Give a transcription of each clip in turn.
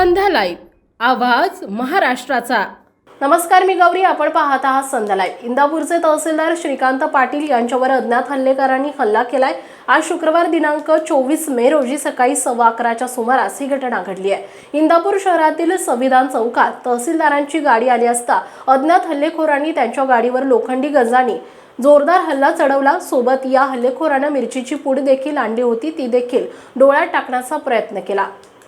संध्या live आवाज महाराष्ट्राचा. नमस्कार मी गौरी. आपण पाहत आहात संध्यालाय इंदापूरचे तहसीलदार श्रीकांत पाटील यांच्यावर अज्ञात हल्लेकरांनी हल्ला केलाय. आज शुक्रवार दिनांक चोवीस मे रोजी सकाळी सव्वा अकराच्या सुमारास ही घटना घडली आहे. इंदापूर शहरातील संविधान चौकात तहसीलदारांची गाडी आली असता अज्ञात हल्लेखोरांनी त्यांच्या गाडीवर लोखंडी गंजानी जोरदार हल्ला चढवला. सोबत या हल्लेखोरानं मिरचीची पूड देखील आणली होती. ती देखील डोळ्यात टाकण्याचा प्रयत्न केला.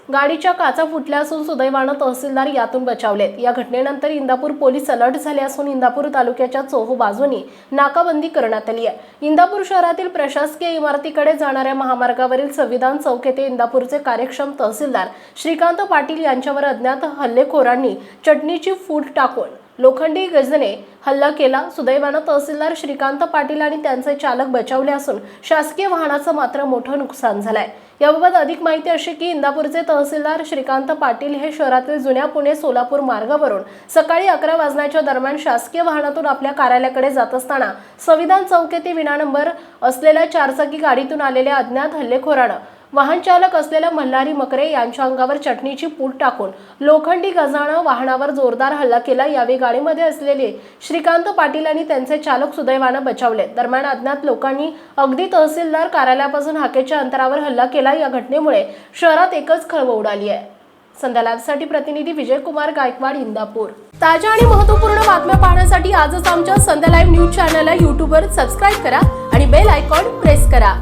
गाडीच्या काचा फुटल्या असून सुदैवानं तहसीलदार यातून बचावलेत. या घटनेनंतर इंदापूर पोलीस अलर्ट झाले असून इंदापूर तालुक्याच्या चोहो बाजूनी नाकाबंदी करण्यात आली आहे. इंदापूर शहरातील प्रशासकीय इमारतीकडे जाणाऱ्या महामार्गावरील संविधान चौक येथे इंदापूरचे कार्यक्षम तहसीलदार श्रीकांत पाटील यांच्यावर अज्ञात हल्लेखोरांनी चटणीची फूट टाकून लोखंडी गजने हल्ला केला. सुदैवानं तहसीलदार श्रीकांत पाटील आणि त्यांचे चालक बचावले असून शासकीय वाहनाचं मात्र मोठं नुकसान झालंय. याबाबत अधिक माहिती अशी की इंदापूरचे तहसीलदार श्रीकांत पाटील हे शहरातील जुन्या पुणे सोलापूर मार्गावरून सकाळी अकरा वाजण्याच्या दरम्यान शासकीय वाहनातून आपल्या कार्यालयाकडे जात असताना संविधान चौक येथे विना नंबर असलेल्या चारचाकी गाडीतून आलेल्या अज्ञात हल्लेखोरानं वाहन चालक असलेल्या मल्हारी मकरे यांच्या अंगावर चटणीची पूट टाकून लोखंडी गजानं वाहनावर जोरदार हल्ला केला. यावेळी गाडीमध्ये असलेले श्रीकांत पाटील आणि त्यांचे चालक सुदैवानं बचावले. दरम्यान अज्ञात लोकांनी अगदी तहसीलदार कार्यालयापासून हाकेच्या अंतरावर हल्ला केला. या घटनेमुळे शहरात एकच खळबळ उडाली आहे. संध्यालाभसाठी प्रतिनिधी प्रतिनिधी विजयकुमार गायकवाड इंदापूर. ताज्या आणि महत्त्वपूर्ण बातम्या पाहण्यासाठी आजच आमच्या संध्या लाईव्ह न्यूज चॅनलला यूट्यूबवर सबस्क्राईब करा आणि बेल आयकॉन प्रेस करा.